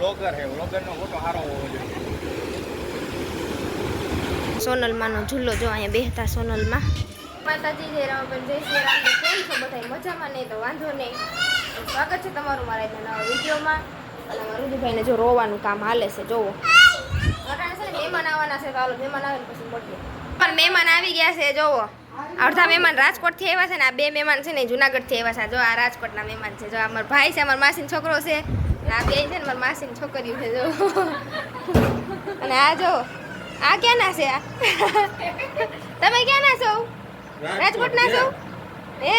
Vlogger હે vlogger નો photo જો અહીંયા બેહતા સોનલમાં. માતાજી જય રામબેન જય શ્રી રામ કેમ છો બધા મજામાં નહીં તો વાંધો નહીં. સ્વાગત છે તમારું મારા નવા વિડીયોમાં. અને મારા રુદુભાઈને જો રોવાનું કામ હાલે છે, જોવો. છે ને, મહેમાન આવવાના છે, તો હાલો, મહેમાન આવે પછી મળીએ. પણ મહેમાન આવી ગયા છે, જોવો. અડધા મહેમાન રાજકોટથી આવ્યા છે ને, આ બે મહેમાન છે ને જુનાગઢથી આવ્યા છે. જો આ રાજકોટના મહેમાન છે. જો આ ભાઈ છે, અમારા માસીનો છોકરો છે. આ બે છે ને, મારા માસીની છોકરીઓ છે, જો. અને આ જો, આ ક્યાંના છે આ? તમે ક્યાંના છો? રાજકોટના છો? હે?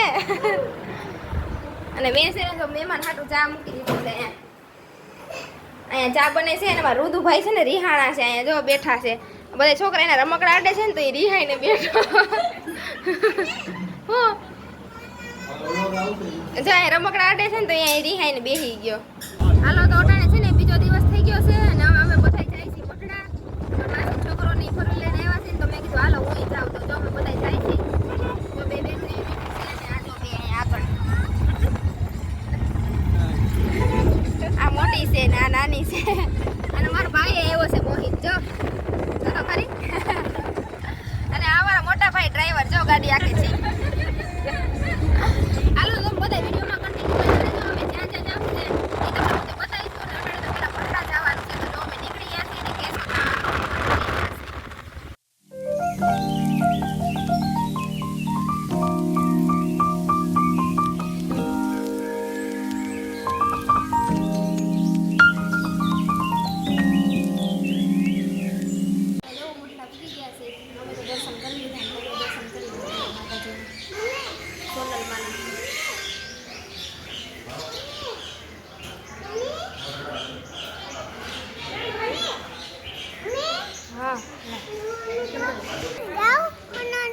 અને મેં છે ને મહેમાન હાટું ચા મૂકી દીધું છે અહીંયા. અહીંયા ચા બને છે અને મારા રુદુભાઈ છે ને, રિહાણા છે, અહીંયા જો બેઠા છે. બધા છોકરા એના રમકડા અડે છે ને તો એ રિહાઈને બેઠો. હો. જો રમકડા અડે છે ને તો અહીંયા રિહાઈને બેસી ગયો. હાલો તો અટાણે છે ને બીજો દિવસ થઈ ગયો છે અને અમે બધા જાય છીએ પટડા છોકરોની ફરી લઈને આવ્યા છે તો મેં કીધું, હાલો, હું જાઉં. તો અમે બધા જાય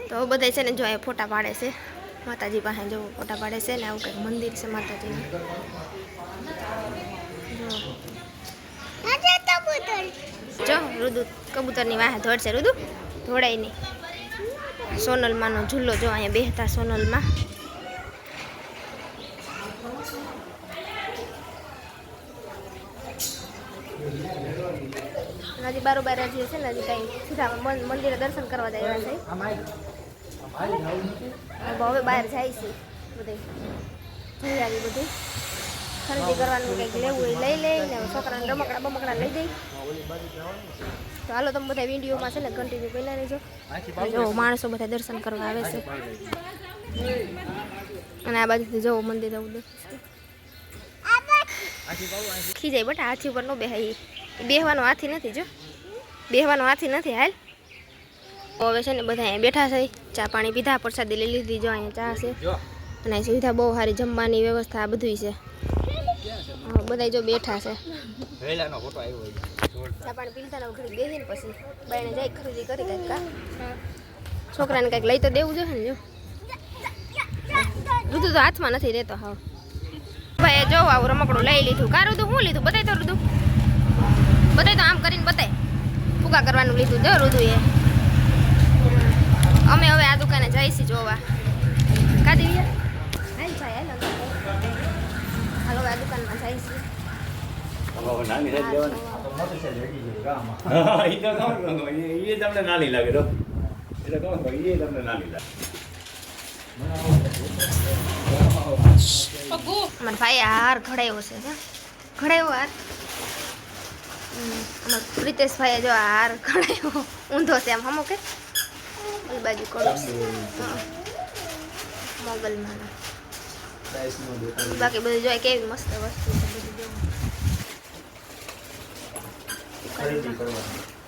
તો બધા છે ને જો એ ફોટા પાડે છે. માતાજી પાસે જો ફોટા પાડે છે ને આવું કંઈક મંદિર છે માતાજીનું. જો, રુદુ કબૂતરની વાહે ધોડશે રુદુ, દોડાય નહીં. સોનલમાંનો ઝૂલો જો અહીંયા બેહતા સોનલમાં. હજી બારોબાર હજી છે ને હજી કાંઈ સીધા મંદિરે દર્શન કરવા જાય છે. હવે બહાર જાય છે બધે. જોઈ આવી બધું. ખરીદી કરવાનું કંઈક લેવું હોય લઈ લઈ ને છોકરાને રમકડા બમકડા લઈ દઈ. તો હાલો તમે બધા વિડીયોમાં છે ને કન્ટિન્યુ પહેલા રહેજો. જો માણસો બધા દર્શન કરવા આવે છે. અને આ બાજુથી જવો મંદિર આવું ખી ખીજાય બટ, હાથી ઉપર ન બેહાય. બેહવાનો હાથી નથી જો. બેહવાનો હાથી નથી હાલ. હવે છે ને બધા અહીંયા બેઠા છે. ચા પાણી પીધા પ્રસાદી લઈ લીધી જો અહીંયા ચા છે. અને અહીં સુવિધા બહુ સારી જમવાની વ્યવસ્થા આ બધું છે. હા, બધા જો બેઠા છે. ચા પાણી પીતા ને ઘડી બેસીને પછી બાઈને જાય ખરીદી કરી કંઈક છોકરાને કંઈક લઈ તો દેવું જોઈએ ને જો. રુદુ તો હાથમાં નથી રહેતો હા ભાઈ જો આવું રમકડું લઈ લીધું. કારું તો શું લીધું? બતાય તો રુદુ બતાય તો આમ કરીને બતાય ફૂગા કરવાનું લીધું જો રુદુ એ અમે હવે આ દુકાને જઈશું જોવા. કાઢી હાલ જાય હાલો. હવે આ દુકાનમાં જઈશું. નાની છું, લાગે છું, ભાઈ હાર ઘડાયો છે હા ઘડાયો હાર. અમારા પ્રિતેશભાઈએ જો આ હાર ઘડાયો ઊંધો છે આમ હમો કે? ઓલી બાજુ કડું મોગલમાં બાકી બધું જોઈએ કેવી મસ્ત વસ્તુ છે બધું જો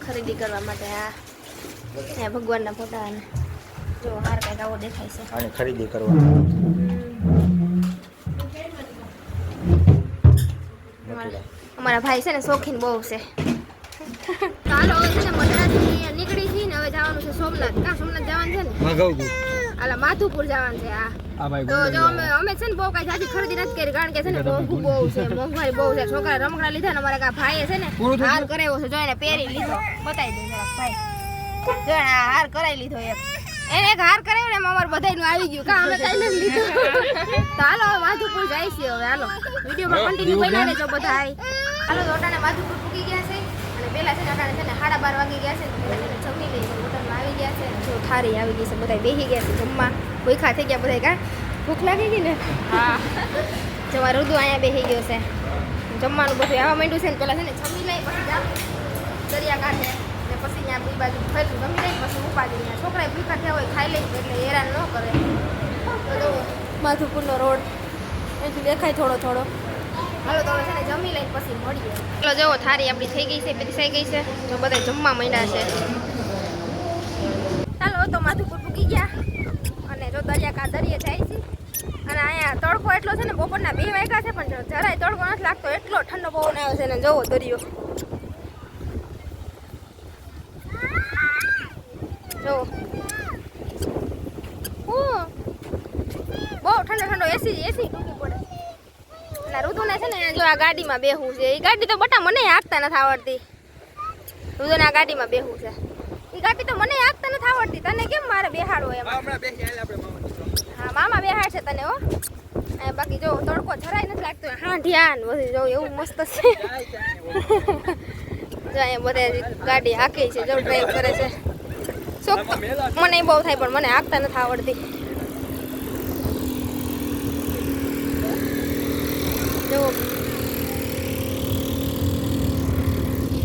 ખરીદી કરવા માટે આ ભગવાનના ફોટા જો હાર કંઈક આવો દેખાય છે. આની ખરીદી કરવાની. અમારા ભાઈ છે ને શોખીન બહુ છે. ચાલો હવે છે નીકળી છીએ ને હવે જવાનું છે સોમનાથ. કા સોમનાથ જવાનું છે ને? મગાવું આલા માધુપુર જવાનું છે આ આ તો જો અમે અમે છે ને બહુ કાંઈ જાજી ખરીદી નથી કરી કારણ કે છે ને મોંઘું બહુ છે મોંઘવારી બહુ છે. છોકરા રમકડા લીધા ને અમારા કા ભાઈએ છે ને હાર કરાવ્યો છે જો એને પહેરી લીધો. બતાવી દે જરાક ભાઈ. જો હાર કરાવી લીધો એક એને એક હાર કરાવ્યો ને અમારે બધાયનું આવી ગયું. કા અમે કાંઈ નથી લીધું. તો હાલો માધુપુર જાય છે હવે હાલો. વિડીયોમાં કન્ટિન્યુ બન્યા રહેજો બધા. હાલો તો અટાણે માધુપુર પૂકી ગયા છે. અને પેલા છે ને અટાણે છે ને સાડા બાર વાગી ગયા છે ને પેલા છે ને જમી લઈ હોટલમાં આવી ગયા છે. જો થારી આવી ગઈ છે બધા બેસી ગયા છે જમવા. ભૂખા થઈ ગયા બધા કાં? ભૂખ લાગી ગઈ ને? હા. જવા રુદુ અહીંયા બેસી ગયો છે. જમવાનું બધું આવવા માંડ્યું છે ને પેલા છે ને જમી લઈ પછી જાવ દરિયા કાંઠે. ને પછી ત્યાં બી બાજુ ફરી જમી લઈ પછી ઉપાડી ત્યાં છોકરાએ ભૂખા થયા હોય ખાઈ લઈ એટલે હેરાન ન કરે. માધુપુરનો રોડ. એથી દેખાય થોડો થોડો. હાલો તો છે જમી લઈને પછી મળીએ. ચાલો જુઓ થારી આપણી થઈ ગઈ છે, પીરસાઈ ગઈ છે. જો બધા જમવા માંડ્યા છે. ચાલો તો માધુપુર પૂકી ગયા. અને જો દરિયા કા દરિયે જાય છે. અને અહીંયા તડકો એટલો છે ને, બપોરના બે વાગ્યા છે, પણ જરાય તડકો નથી લાગતો. એટલો ઠંડો પવન આવે છે ને જવો દરિયો. જવો હું બહુ ઠંડો ઠંડો એસી એસી અને ઋતુને છે ને જો આ ગાડીમાં બેહવું છે એ ગાડી તો બટા મને હાંકતા નથી આવડતી. ઋતુને આ ગાડીમાં બેહવું છે. એ ગાડી તો મને હાંકતા નથી આવડતી. તને કેમ મારે બેહાડવો એમ? હા મામા બેહાડ છે તને હો. બાકી જો તડકો જરાય નથી લાગતો. હા ધ્યાન બધું જો એવું મસ્ત છે. જો અહીંયા બધે ગાડી હાકે છે જો ડ્રાઈવ કરે છે. શોખ મને બહુ થાય પણ મને હાંકતા નથી આવડતી જો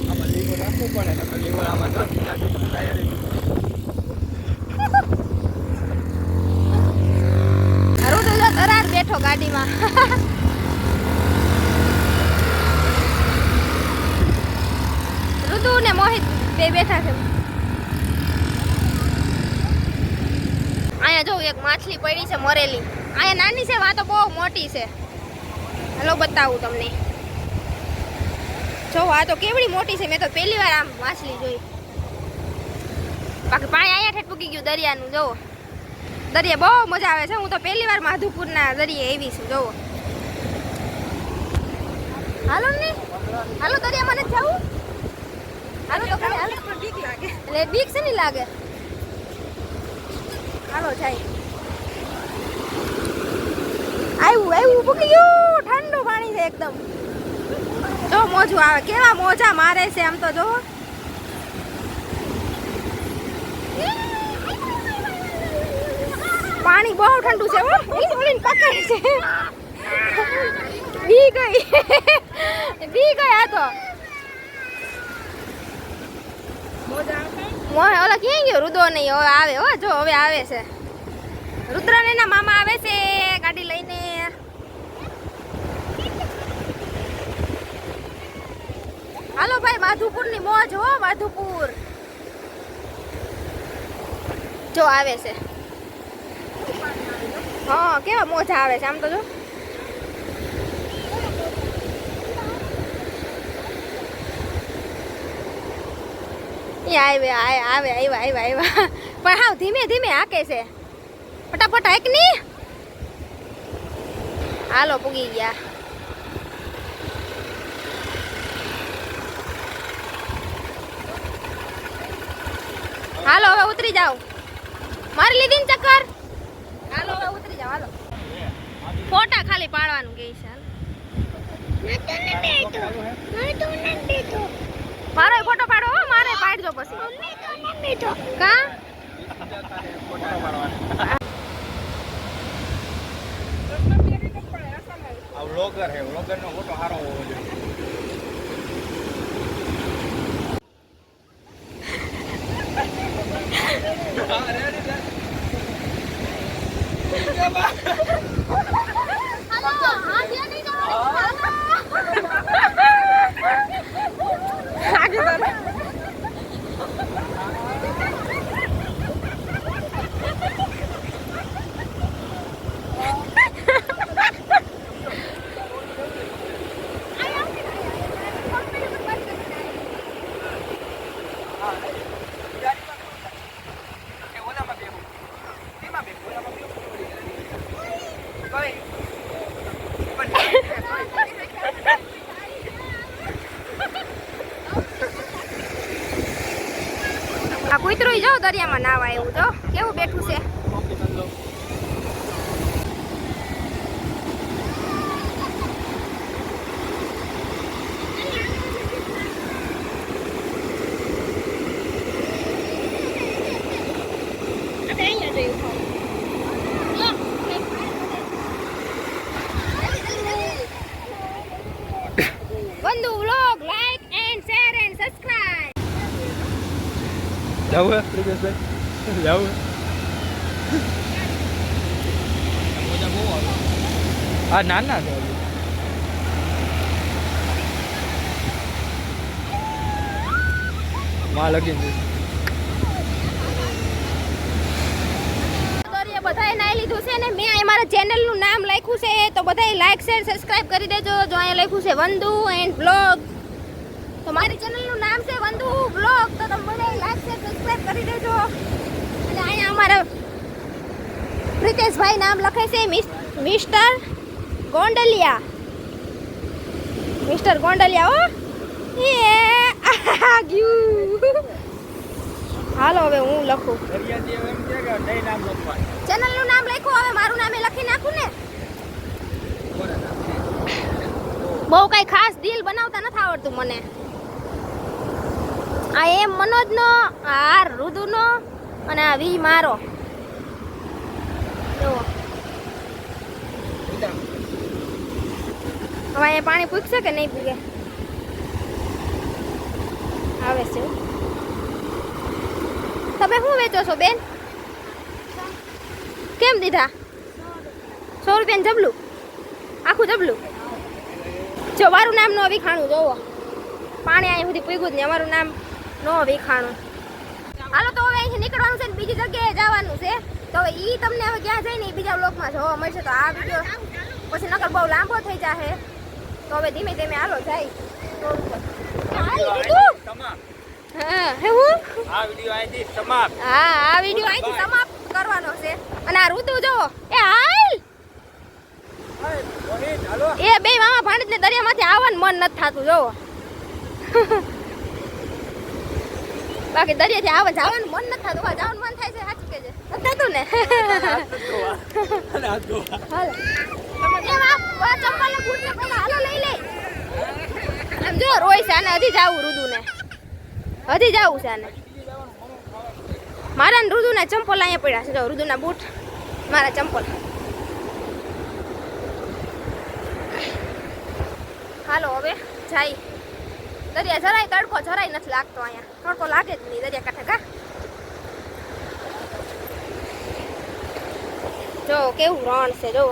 આમાં લીંબુ નાખવું પડે નકર લીંબુ આમાં નથી નાખી તો ટાયર ય હારું તો જો તરાર બેઠો ગાડીમાં ઋતુ ને મોહિત બે બેઠા છે. અહીંયા જો એક માછલી પડી છે મરેલી. અહીંયા નાની છે, વાતો બહુ મોટી છે. હલો બતાવું તમને. જો આ કેવડી મોટી છે, મેં તો પહેલી વાર આમ માછલી જોઈ. બાકી પાણી અહીંયા ઠેઠ પૂકી ગયું દરિયાનું જોવો દરિયા બહુ મજા આવે છે, હું તો પહેલી વાર માધુપુરના દરિયે આવી છું જોવો હાલો ને. હાલો, દરિયામાં નથી જવું હાલો તો ખરી, હાલો બીક લાગે બીક છે નહીં લાગે. હાલો જાય આવ્યું આવ્યું પૂકી ગયું ઠંડુ પાણી છે એકદમ. જો મોજું આવે. કેવા મોજા મારે છે આમ તો, જો. પાણી બહુ ઠંડુ છે હો. પકડે છે. બી ગઈ બી ગઈ આ તો મોહ ઓલા ક્યાં ગયો? રુદો નહીં, હવે આવે, હો, જો, હવે આવે છે. રુદ્રને એના મામા આવે છે, ગાડી લઈને. હાલો ભાઈ માધુપુરની મોજ, હો, માધુપુર. જો, આવે છે. હા, કેવા મોજા આવે છે, આમ તો જો. એ આવે આવે આવે આવ્યા આવ્યા આવ્યા. પણ હાવ ધીમે ધીમે હાકે છે. ફટાફટ હાકની. હાલો પૂગી ગયા. હાલો હવે ઉતરી જાઓ. મારી લીધી ને ચક્કર? હાલો હવે ઉતરી જાઓ હાલો. ફોટા ખાલી પાડવાનું કે છે. મારો ફોટો પાડો હો પાડજો પછી. કા? આ વ્લોગર હે વ્લોગર નો ફોટો સારો હોવો જોઈએ. દરિયામાં નાવા એવું તો કેવું બેઠું છે બંધુ vlog like and share and subscribe જવું હે પ્રિકેશભાઈ જવું હા ના ના. માં લગીન બધાએ લીધું છે ને? મેં અહીં મારા ચેનલનું નામ લખ્યું છે, તો બધાએ લાઈક શેર સબસ્ક્રાઇબ કરી દેજો. જો અહીંયા લખ્યું છે, વંદુ એન્ડ બ્લોગ. તો મારી ચેનલનું નામ છે વંદુ બ્લોગ તો તમે બધાએ લાઈક શેર સબસ્ક્રાઇબ કરી દેજો અને અહીંયા અમારા પ્રિતેશભાઈ નામ લખે છે મિસ્ટર ગોંડલિયા. મિસ્ટર ગોંડલિયા હો? હાલો, હવે હું લખું. ચેનલનું નામ લખ્યું હવે મારું નામ લખી નાખું ને. બહુ કઈ ખાસ દિલ બનાવતા નથી આવડતું મને. આ એમ મનોજનો, આ આર રુદુનો અને આ વી મારો હવે અહીંયા પાણી પૂછશે કે નહીં પૂગે આવે છે. તમે શું વેચો છો, બેન? કેમ દીધા? સો રૂપિયાનું જબલું? આખું જબલું? જો, મારું નામ નો વિખાણું, જોવો. પાણી અહીં સુધી પૂગ્યું જ નહીં, અમારું નામ નો વિખાણું. હાલો, તો હવે અહીંથી નીકળવાનું છે ને બીજી જગ્યાએ જવાનું છે. તો હવે ઈ તમને હવે ક્યાં જઈને બીજા બ્લોકમાં જોવા મળશે, તો આ વીડિયો પછી નકર બહુ લાંબો થઈ જાશે તો હવે ધીમે ધીમે હાલો જાય? હા હે હું? આ વીડિયો અહીંથી સમાપ્ત. હા આ વીડિયો અહીંથી સમાપ્ત કરવાનો છે. અને આ ઋતુ જો એ હાલ. એ બે મામા ભાણેજને દરિયામાંથી આવવાનું મન નથી થતું જોવો. બાકી દરિયાથી આવે જવાનું મન નથી થતું. જવાનું મન થાય છે સાચું કે છે થતું ને. હાલો. જો છે આને હજી જાવું રુદુને હજી જાવું આને મારા રુદુના ચંપલ અહીંયા પડ્યા છે જો રુદુના બૂટ મારા ચંપલ હાલો હવે જાય દરિયા જરાય તડકો જરાય નથી લાગતો અહીંયા તડકો લાગે જ નહીં દરિયા કાંઠે કા જો કેવું રણ છે જો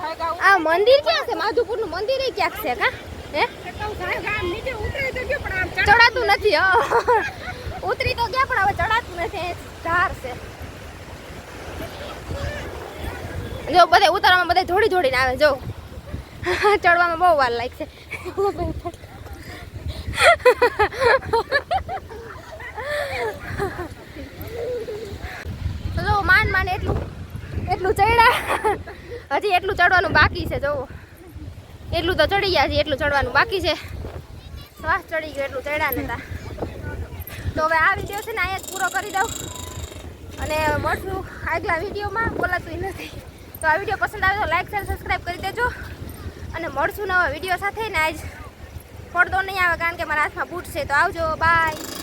આ મંદિર ક્યાં છે? માધુપુરનું મંદિર ક્યાંક છે કા? હે? ચડાતું નથી. ઉતરી તો ગયા, પણ હવે ચડાતું નથી ધાર છે. જો, બધે ઉતારવામાં બધે જોડી જોડીને આવે, જો. ચડવામાં બહુ વાર લાગશે. તો માંડ માંડ એટલું એટલું ચડ્યા. હજી એટલું ચડવાનું બાકી છે, જોવો. એટલું તો ચડી ગયા છે, એટલું ચડવાનું બાકી છે. શ્વાસ ચડી ગયો એટલું ચડ્યા નતા તો. હવે આ વીડિયો છે ને, અહીંયા જ પૂરો કરી દઉં. અને મળશું આગલા વિડીયોમાં, બોલાતું નથી. તો આ વીડિયો પસંદ આવે તો લાઈક શેર સબસ્ક્રાઈબ કરી દેજો. અને મળશું નવા વીડિયો સાથે ને આજ પડદો નહીં આવે, કારણ કે મારા હાથમાં બૂટ છે. તો આવજો બાય